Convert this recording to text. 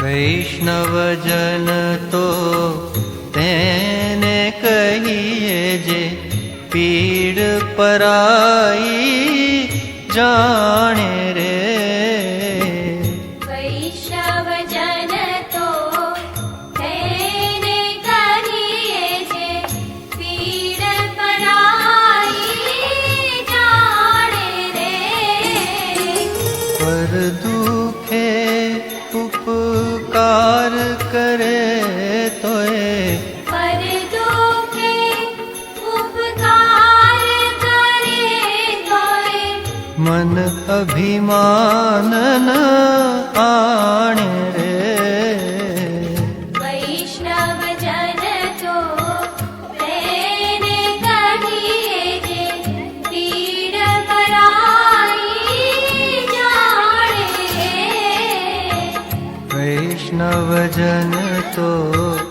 વૈષ્ણવજન તો તેને કહીએ જે પીડ પરાઈ જાણે રે. પર દુખે ઉપકાર કરે તોય મન અભિમાન આણે રે વૈષ્ણવજન તો